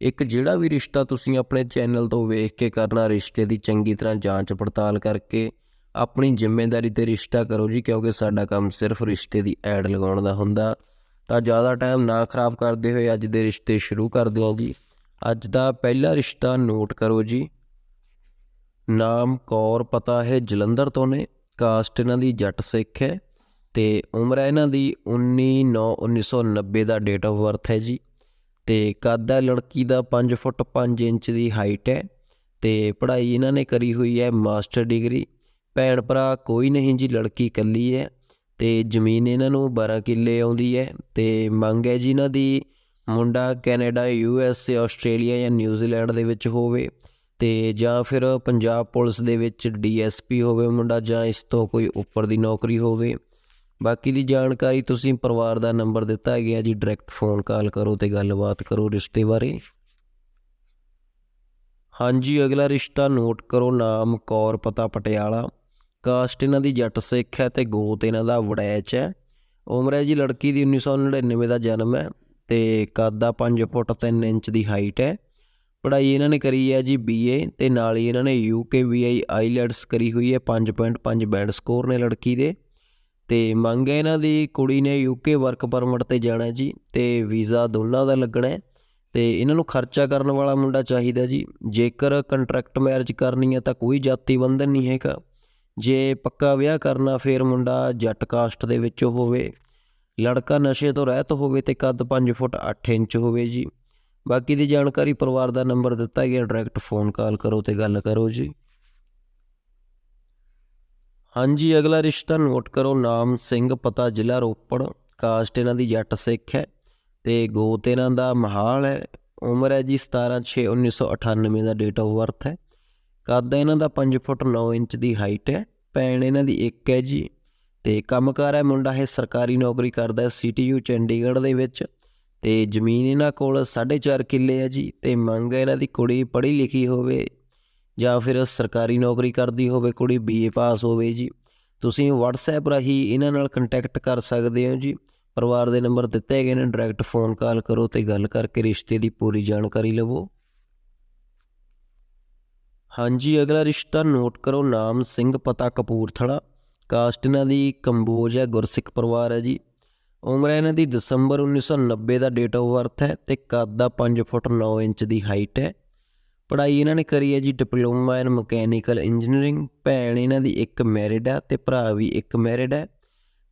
ਇੱਕ ਜਿਹੜਾ ਵੀ ਰਿਸ਼ਤਾ ਤੁਸੀਂ ਆਪਣੇ ਚੈਨਲ ਤੋਂ ਵੇਖ ਕੇ ਕਰਨਾ, ਰਿਸ਼ਤੇ ਦੀ ਚੰਗੀ ਤਰ੍ਹਾਂ ਜਾਂਚ ਪੜਤਾਲ ਕਰਕੇ ਆਪਣੀ ਜ਼ਿੰਮੇਵਾਰੀ ਤੇ ਰਿਸ਼ਤਾ ਕਰੋ ਜੀ, ਕਿਉਂਕਿ ਸਾਡਾ ਕੰਮ ਸਿਰਫ ਰਿਸ਼ਤੇ ਦੀ ਐਡ ਲਗਾਉਣ ਦਾ ਹੁੰਦਾ। ਤਾਂ ਜ਼ਿਆਦਾ ਟਾਈਮ ਨਾ ਖਰਾਬ ਕਰਦੇ ਹੋਏ ਅੱਜ ਦੇ ਰਿਸ਼ਤੇ ਸ਼ੁਰੂ ਕਰਦੇ ਹਾਂ ਜੀ। ਅੱਜ ਦਾ ਪਹਿਲਾ ਰਿਸ਼ਤਾ ਨੋਟ ਕਰੋ ਜੀ। ਨਾਮ, ਕੌਰ, ਪਤਾ ਹੈ, ਜਲੰਧਰ ਤੋਂ ਨੇ। ਕਾਸਟ ਇਹਨਾਂ ਦੀ ਜੱਟ ਸਿੱਖ ਹੈ। ਤੇ ਉਮਰ ਹੈ ਇਹਨਾਂ ਦੀ 19 9 1990 ਦਾ ਡੇਟ ਆਫ ਬਰਥ ਹੈ ਜੀ। ਤੇ ਕੱਦ ਹੈ ਲੜਕੀ ਦਾ 5 ਫੁੱਟ 5 ਇੰਚ ਦੀ ਹਾਈਟ ਹੈ ਤੇ ਪੜ੍ਹਾਈ ਇਹਨਾਂ ਨੇ ਕਰੀ ਹੋਈ ਹੈ ਮਾਸਟਰ ਡਿਗਰੀ ਭੈਣ ਭਰਾ ਕੋਈ ਨਹੀਂ ਜੀ, ਲੜਕੀ ਇਕੱਲੀ ਹੈ ਤੇ ਜ਼ਮੀਨ ਇਹਨਾਂ ਨੂੰ 12 ਕਿੱਲੇ ਆਉਂਦੀ ਹੈ ਤੇ ਮੰਗ ਹੈ ਜੀ ਇਹਨਾਂ ਦੀ ਮੁੰਡਾ Canada, U S A Australia ਜਾਂ ਨਿਊਜ਼ੀਲੈਂਡ ਦੇ ਵਿੱਚ ਹੋਵੇ ਤੇ ਜਾਂ ਫਿਰ ਪੰਜਾਬ ਪੁਲਿਸ ਦੇ ਵਿੱਚ ਡੀਐਸਪੀ ਹੋਵੇ ਮੁੰਡਾ ਜਾਂ ਇਸ ਤੋਂ ਕੋਈ ਉੱਪਰ ਦੀ ਨੌਕਰੀ ਹੋਵੇ। ਬਾਕੀ ਦੀ ਜਾਣਕਾਰੀ ਤੁਸੀਂ ਪਰਿਵਾਰ ਦਾ ਨੰਬਰ ਦਿੱਤਾ ਗਿਆ ਜੀ ਡਾਇਰੈਕਟ ਫੋਨ ਕਾਲ ਕਰੋ ਤੇ ਗੱਲਬਾਤ ਕਰੋ ਰਿਸ਼ਤੇ ਬਾਰੇ। ਹਾਂਜੀ, ਅਗਲਾ ਰਿਸ਼ਤਾ ਨੋਟ ਕਰੋ, ਨਾਮ ਕੌਰ, ਪਤਾ ਪਟਿਆਲਾ। ਕਾਸਟ ਇਹਨਾਂ ਦੀ ਜੱਟ ਸਿੱਖ ਹੈ ਤੇ ਗੋਤ ਇਹਨਾਂ ਦਾ ਵੜੈਚ ਹੈ। ਉਮਰ ਹੈ ਜੀ ਲੜਕੀ ਦੀ 1999 ਦਾ ਜਨਮ ਹੈ ਤੇ ਕੱਦ ਦਾ 5 ਫੁੱਟ 3 ਇੰਚ ਦੀ ਹਾਈਟ ਹੈ। ਪੜ੍ਹਾਈ ਇਹਨਾਂ ਨੇ ਕਰੀ ਹੈ ਜੀ ਬੀਏ ਤੇ ਨਾਲ ਹੀ ਇਹਨਾਂ ਨੇ ਯੂਕੇਵੀਆਈ ਆਈਲੈਟਸ ਕਰੀ ਹੋਈ ਹੈ 5.5 ਬੈਂਡ ਸਕੋਰ ਨੇ ਲੜਕੀ ਦੇ। ਤੇ ਮੰਗ ਹੈ ਇਹਨਾਂ ਦੀ, ਕੁੜੀ ਨੇ ਯੂਕੇ ਵਰਕ ਪਰਮਿਟ ਤੇ ਜਾਣਾ ਜੀ ਤੇ ਵੀਜ਼ਾ ਦੋਨਾਂ ਦਾ ਲੱਗਣਾ ਹੈ ਤੇ ਇਹਨਾਂ ਨੂੰ ਖਰਚਾ ਕਰਨ ਵਾਲਾ ਮੁੰਡਾ ਚਾਹੀਦਾ ਜੀ। ਜੇਕਰ ਕੰਟਰੈਕਟ ਮੈਰਿਜ ਕਰਨੀ ਹੈ ਤਾਂ ਕੋਈ ਜਾਤੀ ਬੰਧਨ ਨਹੀਂ ਹੈਗਾ। ਜੇ ਪੱਕਾ ਵਿਆਹ ਕਰਨਾ ਫੇਰ ਮੁੰਡਾ ਜੱਟ ਕਾਸਟ ਦੇ ਵਿੱਚ ਹੋਵੇ, ਲੜਕਾ ਨਸ਼ੇ ਤੋਂ ਰਹਿਤ ਹੋਵੇ ਤੇ ਕੱਦ 5 ਫੁੱਟ 8 ਇੰਚ ਹੋਵੇ ਜੀ। ਬਾਕੀ ਦੀ ਜਾਣਕਾਰੀ ਪਰਿਵਾਰ ਦਾ ਨੰਬਰ ਦਿੱਤਾ ਗਿਆ ਡਾਇਰੈਕਟ ਫੋਨ ਕਾਲ ਕਰੋ ਤੇ ਗੱਲ ਕਰੋ ਜੀ। ਹਾਂਜੀ, ਅਗਲਾ ਰਿਸ਼ਤਾ ਨੋਟ ਕਰੋ, ਨਾਮ ਸਿੰਘ, ਪਤਾ ਜ਼ਿਲ੍ਹਾ ਰੋਪੜ, ਕਾਸਟ ਇਹਨਾਂ ਦੀ ਜੱਟ ਸਿੱਖ ਹੈ ਤੇ ਗੋਤ ਇਹਨਾਂ ਦਾ ਮਹਾਲ ਹੈ, ਉਮਰ ਹੈ ਜੀ 17 6 1998 ਦਾ ਡੇਟ ਆਫ ਬਰਥ ਹੈ। ਕੱਦ ਇਹਨਾਂ ਦਾ 5 ਫੁੱਟ 9 ਇੰਚ ਦੀ ਹਾਈਟ ਹੈ, ਭੈਣ ਇਹਨਾਂ ਦੀ ਇੱਕ ਹੈ ਜੀ ਤੇ ਕੰਮਕਾਰ ਹੈ ਮੁੰਡਾ ਇਹ ਸਰਕਾਰੀ ਨੌਕਰੀ ਕਰਦਾ ਹੈ ਸੀਟੀਯੂ ਚੰਡੀਗੜ੍ਹ ਦੇ ਵਿੱਚ ਤੇ ਜ਼ਮੀਨ ਇਹਨਾਂ ਕੋਲ 4.5 ਕਿੱਲੇ ਹੈ ਜੀ ਤੇ ਮੰਗ ਹੈ ਇਹਨਾਂ ਦੀ ਕੁੜੀ ਪੜ੍ਹੀ ਲਿਖੀ ਹੋਵੇ ਜਾਂ ਫਿਰ ਸਰਕਾਰੀ ਨੌਕਰੀ ਕਰਦੀ ਹੋਵੇ, ਕੁੜੀ ਬੀਏ ਪਾਸ ਹੋਵੇ ਜੀ, ਤੁਸੀਂ WhatsApp ਰਾਹੀਂ ਇਹਨਾਂ ਨਾਲ ਕੰਟੈਕਟ ਕਰ ਸਕਦੇ ਹੋ ਜੀ। ਪਰਿਵਾਰ ਦੇ ਨੰਬਰ ਦਿੱਤੇ ਗਏ ਨੇ ਡਾਇਰੈਕਟ ਫੋਨ ਕਾਲ ਕਰੋ ਤੇ ਗੱਲ ਕਰਕੇ ਰਿਸ਼ਤੇ ਦੀ ਪੂਰੀ ਜਾਣਕਾਰੀ ਲਵੋ। ਹਾਂਜੀ, ਅਗਲਾ ਰਿਸ਼ਤਾ ਨੋਟ ਕਰੋ, ਨਾਮ ਸਿੰਘ ਪਤਾ ਕਪੂਰਥਲਾ ਕਾਸਟ ਇਹਨਾਂ ਦੀ ਕੰਬੋਜ ਹੈ, ਗੁਰਸਿੱਖ ਪਰਿਵਾਰ ਹੈ ਜੀ। ਉਮਰ ਹੈ ਇਹਨਾਂ ਦੀ ਦਸੰਬਰ 1990 ਦਾ ਡੇਟ ਆਫ ਬਰਥ ਹੈ ਤੇ ਕੱਦ ਦਾ 5 ਫੁੱਟ 9 ਇੰਚ ਦੀ ਹਾਈਟ ਹੈ। ਪੜ੍ਹਾਈ ਇਹਨਾਂ ਨੇ ਕਰੀ ਹੈ ਜੀ, ਡਿਪਲੋਮਾ ਇਨ ਮਕੈਨੀਕਲ ਇੰਜੀਨੀਅਰਿੰਗ ਭੈਣ ਇਹਨਾਂ ਦੀ ਇੱਕ ਮੈਰਿਡ ਹੈ ਤੇ ਭਰਾ ਵੀ ਇੱਕ ਮੈਰਿਡ ਹੈ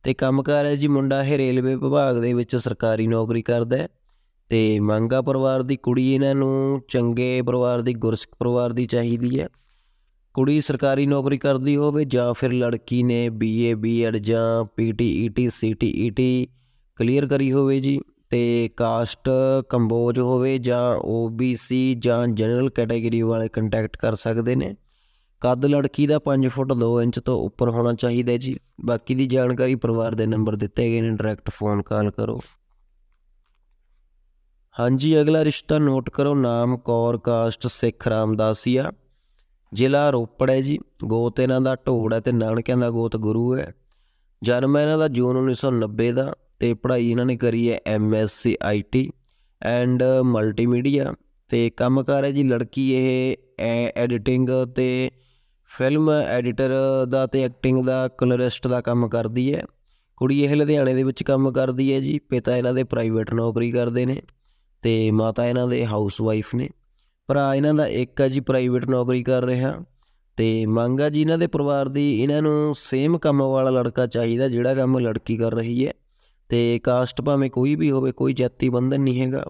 ਤੇ ਕੰਮਕਾਰ ਹੈ ਜੀ ਮੁੰਡਾ ਇਹ ਰੇਲਵੇ ਵਿਭਾਗ ਦੇ ਵਿੱਚ ਸਰਕਾਰੀ ਨੌਕਰੀ ਕਰਦਾ ਹੈ ਤੇ ਮੰਗਾ ਪਰਿਵਾਰ ਦੀ ਕੁੜੀ ਇਹਨਾਂ ਨੂੰ ਚੰਗੇ ਪਰਿਵਾਰ ਦੀ, ਗੁਰਸਿੱਖ ਪਰਿਵਾਰ ਦੀ ਚਾਹੀਦੀ ਹੈ। ਕੁੜੀ ਸਰਕਾਰੀ ਨੌਕਰੀ ਕਰਦੀ ਹੋਵੇ ਜਾਂ ਫਿਰ ਲੜਕੀ ਨੇ ਬੀਏ ਬੀਐਡ ਜਾਂ ਪੀਟੀਈਟੀ ਸੀਟੀਈਟੀ ਕਲੀਅਰ ਕਰੀ ਹੋਵੇ ਜੀ। ਅਤੇ ਕਾਸਟ ਕੰਬੋਜ ਹੋਵੇ ਜਾਂ ਓ ਬੀ ਸੀ ਜਾਂ ਜਨਰਲ ਕੈਟਾਗਰੀ ਵਾਲੇ ਕੰਟੈਕਟ ਕਰ ਸਕਦੇ ਨੇ। ਕੱਦ ਲੜਕੀ ਦਾ 5 ਫੁੱਟ 2 ਇੰਚ ਤੋਂ ਉੱਪਰ ਹੋਣਾ ਚਾਹੀਦਾ ਜੀ। ਬਾਕੀ ਦੀ ਜਾਣਕਾਰੀ ਪਰਿਵਾਰ ਦੇ ਨੰਬਰ ਦਿੱਤੇ ਗਏ ਨੇ ਡਾਇਰੈਕਟ ਫੋਨ ਕਾਲ ਕਰੋ। ਹਾਂਜੀ, ਅਗਲਾ ਰਿਸ਼ਤਾ ਨੋਟ ਕਰੋ। ਨਾਮ ਕੌਰ, ਕਾਸਟ ਸਿੱਖ ਰਾਮਦਾਸੀਆ। ਜ਼ਿਲ੍ਹਾ ਰੋਪੜ ਹੈ ਜੀ। ਗੋਤ ਇਹਨਾਂ ਦਾ ਢੋੜ ਹੈ ਤੇ ਨਾਨਕਿਆਂ ਦਾ ਗੋਤ ਗੁਰੂ ਹੈ। ਜਨਮ ਇਹਨਾਂ ਦਾ ਜੂਨ 1990 ਦਾ। ਤੇ ਪੜ੍ਹਾਈ ਇਹਨਾਂ ਨੇ ਕਰੀ ਹੈ ਐਮਐਸਸੀ ਆਈਟੀ ਐਂਡ ਮਲਟੀਮੀਡੀਆ ਤੇ ਕੰਮਕਾਰ ਹੈ ਜੀ ਲੜਕੀ ਇਹ ਐਡੀਟਿੰਗ ਤੇ ਫਿਲਮ ਐਡੀਟਰ ਦਾ ਤੇ ਐਕਟਿੰਗ ਦਾ ਕਲਰਿਸਟ ਦਾ ਕੰਮ ਕਰਦੀ ਹੈ। ਕੁੜੀ ਇਹ ਲੁਧਿਆਣੇ ਦੇ ਵਿੱਚ ਕੰਮ ਕਰਦੀ ਹੈ ਜੀ, ਪਿਤਾ ਇਹਨਾਂ ਦੇ ਪ੍ਰਾਈਵੇਟ ਨੌਕਰੀ ਕਰਦੇ ਨੇ ਤੇ ਮਾਤਾ ਇਹਨਾਂ ਦੇ ਹਾਊਸ ਵਾਈਫ ਨੇ। ਭਰਾ ਇਹਨਾਂ ਦਾ ਇੱਕ ਹੈ ਜੀ ਪ੍ਰਾਈਵੇਟ ਨੌਕਰੀ ਕਰ ਰਿਹਾ ਤੇ ਮੰਗ ਆ ਜੀ ਇਹਨਾਂ ਦੇ ਪਰਿਵਾਰ ਦੀ ਇਹਨਾਂ ਨੂੰ ਸੇਮ ਕੰਮ ਵਾਲਾ ਲੜਕਾ ਚਾਹੀਦਾ ਜਿਹੜਾ ਕੰਮ ਲੜਕੀ ਕਰ ਰਹੀ ਹੈ। ਤੇ ਕਾਸਟ ਭਾਵੇਂ ਕੋਈ ਵੀ ਹੋਵੇ, ਕੋਈ ਜਾਤੀ ਬੰਧਨ ਨਹੀਂ ਹੈਗਾ।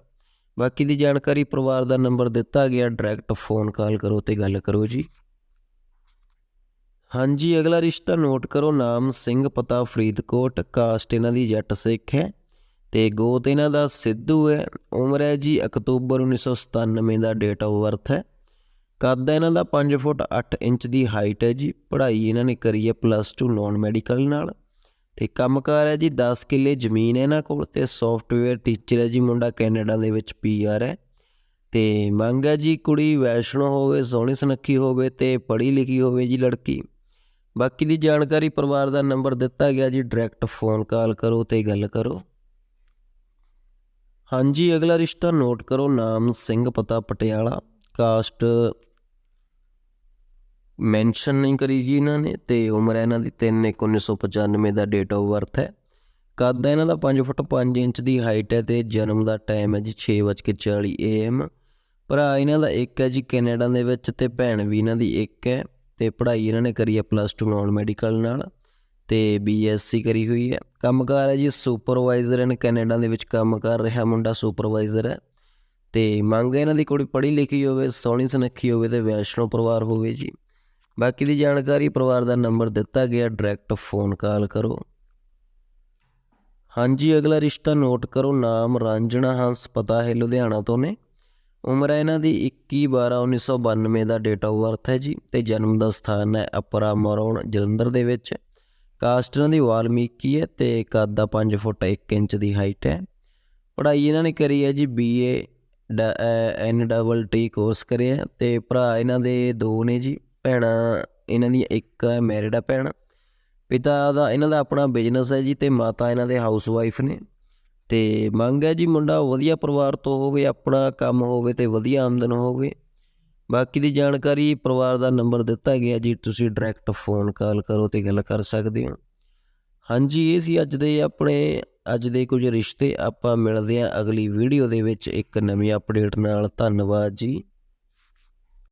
ਬਾਕੀ ਦੀ ਜਾਣਕਾਰੀ ਪਰਿਵਾਰ ਦਾ ਨੰਬਰ ਦਿੱਤਾ ਗਿਆ ਡਾਇਰੈਕਟ ਫੋਨ ਕਾਲ ਕਰੋ ਤੇ ਗੱਲ ਕਰੋ ਜੀ। ਹਾਂਜੀ, ਅਗਲਾ ਰਿਸ਼ਤਾ ਨੋਟ ਕਰੋ, ਨਾਮ ਸਿੰਘ, ਪਤਾ ਫਰੀਦਕੋਟ ਕਾਸਟ ਇਹਨਾਂ ਦੀ ਜੱਟ ਸਿੱਖ ਹੈ ਤੇ ਗੋਤ ਇਹਨਾਂ ਦਾ ਸਿੱਧੂ ਹੈ। ਉਮਰ ਹੈ ਜੀ ਅਕਤੂਬਰ 1997 ਦਾ ਡੇਟ ਆਫ ਬਰਥ ਹੈ। ਕੱਦ ਹੈ ਇਹਨਾਂ ਦਾ 5 ਫੁੱਟ 8 ਇੰਚ ਦੀ ਹਾਈਟ ਹੈ ਜੀ। ਪੜ੍ਹਾਈ ਇਹਨਾਂ ਨੇ ਕਰੀ ਹੈ ਪਲੱਸ 2 ਨਾਨ ਮੈਡੀਕਲ ਨਾਲ। ਤੇ ਕੰਮਕਾਰ ਹੈ ਜੀ 10 ਕਿੱਲੇ ਜ਼ਮੀਨ ਹੈ ਇਹਨਾਂ ਕੋਲ ਤੇ ਸੌਫਟਵੇਅਰ ਟੀਚਰ ਹੈ ਜੀ, ਮੁੰਡਾ ਕੈਨੇਡਾ ਦੇ ਵਿੱਚ ਪੀਆਰ ਹੈ। ਤੇ ਮੰਗ ਹੈ ਜੀ, ਕੁੜੀ ਵੈਸ਼ਨੋ ਹੋਵੇ, ਸੋਹਣੀ ਸੁਨੱਖੀ ਹੋਵੇ ਤੇ ਪੜ੍ਹੀ ਲਿਖੀ ਹੋਵੇ ਜੀ ਲੜਕੀ। ਬਾਕੀ ਦੀ ਜਾਣਕਾਰੀ ਪਰਿਵਾਰ ਦਾ ਨੰਬਰ ਦਿੱਤਾ ਗਿਆ ਜੀ ਡਾਇਰੈਕਟ ਫੋਨ ਕਾਲ ਕਰੋ ਤੇ ਗੱਲ ਕਰੋ। ਹਾਂਜੀ, ਅਗਲਾ ਰਿਸ਼ਤਾ ਨੋਟ ਕਰੋ, ਨਾਮ ਸਿੰਘ ਪਤਾ ਪਟਿਆਲਾ ਕਾਸਟ ਮੈਂਸ਼ਨ ਨਹੀਂ ਕਰੀ ਜੀ ਇਹਨਾਂ ਨੇ ਤੇ ਉਮਰ ਹੈ ਇਹਨਾਂ ਦੀ 3 ਇੱਕ 1995 ਦਾ ਡੇਟ ਆਫ ਬਰਥ ਹੈ। ਕੱਦ ਹੈ ਇਹਨਾਂ ਦਾ 5 ਫੁੱਟ 5 ਇੰਚ ਦੀ ਹਾਈਟ ਹੈ ਤੇ ਜਨਮ ਦਾ ਟਾਈਮ ਹੈ ਜੀ 6:40 AM ਭਰਾ ਇਹਨਾਂ ਦਾ ਇੱਕ ਹੈ ਜੀ ਕੈਨੇਡਾ ਦੇ ਵਿੱਚ ਤੇ ਭੈਣ ਵੀ ਇਹਨਾਂ ਦੀ ਇੱਕ ਹੈ ਤੇ ਪੜ੍ਹਾਈ ਇਹਨਾਂ ਨੇ ਕਰੀ ਹੈ ਪਲੱਸ 2 ਨਾਨ ਮੈਡੀਕਲ ਨਾਲ ਤੇ ਬੀਐਸਸੀ ਕਰੀ ਹੋਈ ਹੈ। ਕੰਮਕਾਰ ਹੈ ਜੀ ਸੁਪਰਵਾਈਜ਼ਰ ਇਨ ਕੈਨੇਡਾ ਦੇ ਵਿੱਚ ਕੰਮ ਕਰ ਰਿਹਾ ਮੁੰਡਾ ਸੁਪਰਵਾਈਜ਼ਰ ਹੈ ਤੇ ਮੰਗ ਇਹਨਾਂ ਦੀ ਕੁੜੀ ਪੜ੍ਹੀ ਲਿਖੀ ਹੋਵੇ, ਸੋਹਣੀ ਸੁਨੱਖੀ ਹੋਵੇ ਤੇ ਵੈਸ਼ਨੋ ਪਰਿਵਾਰ ਹੋਵੇ ਜੀ। ਬਾਕੀ ਦੀ ਜਾਣਕਾਰੀ ਪਰਿਵਾਰ ਦਾ ਨੰਬਰ ਦਿੱਤਾ ਗਿਆ ਡਾਇਰੈਕਟ ਫੋਨ ਕਾਲ ਕਰੋ। ਹਾਂਜੀ, ਅਗਲਾ ਰਿਸ਼ਤਾ ਨੋਟ ਕਰੋ, ਨਾਮ ਰਾਂਝਣਾ ਹੰਸ, ਪਤਾ ਹੈ ਲੁਧਿਆਣਾ ਤੋਂ ਨੇ। ਉਮਰ ਹੈ ਇਹਨਾਂ ਦੀ 21 12 1992 ਦਾ ਡੇਟ ਆਫ ਬਰਥ ਹੈ ਜੀ, ਤੇ ਜਨਮ ਦਾ ਸਥਾਨ ਹੈ ਅਪਰਾ ਮਰੌਣ, ਜਲੰਧਰ ਦੇ ਵਿੱਚ। ਕਾਸਟ ਇਹਨਾਂ ਦੀ ਵਾਲਮੀਕੀ ਹੈ ਤੇ ਕੱਦ ਦਾ 5 ਫੁੱਟ 1 ਇੰਚ ਦੀ ਹਾਈਟ ਹੈ। ਪੜ੍ਹਾਈ ਇਹਨਾਂ ਨੇ ਕਰੀ ਹੈ ਜੀ BA N double T course ਕਰਿਆ, ਤੇ ਭਰਾ ਇਹਨਾਂ ਦੇ ਦੋ ਨੇ ਜੀ। ਭੈਣਾਂ, ਇਹਨਾਂ ਦੀਆਂ ਇੱਕ ਮੈਰਿਡ ਆ ਭੈਣ। ਪਿਤਾ ਦਾ, ਇਹਨਾਂ ਦਾ ਆਪਣਾ ਬਿਜ਼ਨਸ ਹੈ ਜੀ ਤੇ ਮਾਤਾ ਇਹਨਾਂ ਦੇ ਹਾਊਸ ਵਾਈਫ ਨੇ। ਤੇ ਮੰਗ ਹੈ ਜੀ ਮੁੰਡਾ ਵਧੀਆ ਪਰਿਵਾਰ ਤੋਂ ਹੋਵੇ, ਆਪਣਾ ਕੰਮ ਹੋਵੇ ਤੇ ਵਧੀਆ ਆਮਦਨ ਹੋਵੇ। ਬਾਕੀ ਦੀ ਜਾਣਕਾਰੀ ਪਰਿਵਾਰ ਦਾ ਨੰਬਰ ਦਿੱਤਾ ਗਿਆ ਜੀ, ਤੁਸੀਂ ਡਾਇਰੈਕਟ ਫੋਨ ਕਾਲ ਕਰੋ ਤੇ ਗੱਲ ਕਰ ਸਕਦੇ ਹੋ। ਹਾਂਜੀ, ਇਹ ਸੀ ਅੱਜ ਦੇ ਆਪਣੇ, ਅੱਜ ਦੇ ਕੁਝ ਰਿਸ਼ਤੇ। ਆਪਾਂ ਮਿਲਦੇ ਹਾਂ ਅਗਲੀ ਵੀਡੀਓ ਦੇ ਵਿੱਚ ਇੱਕ ਨਵੀਂ ਅਪਡੇਟ ਨਾਲ। ਧੰਨਵਾਦ ਜੀ।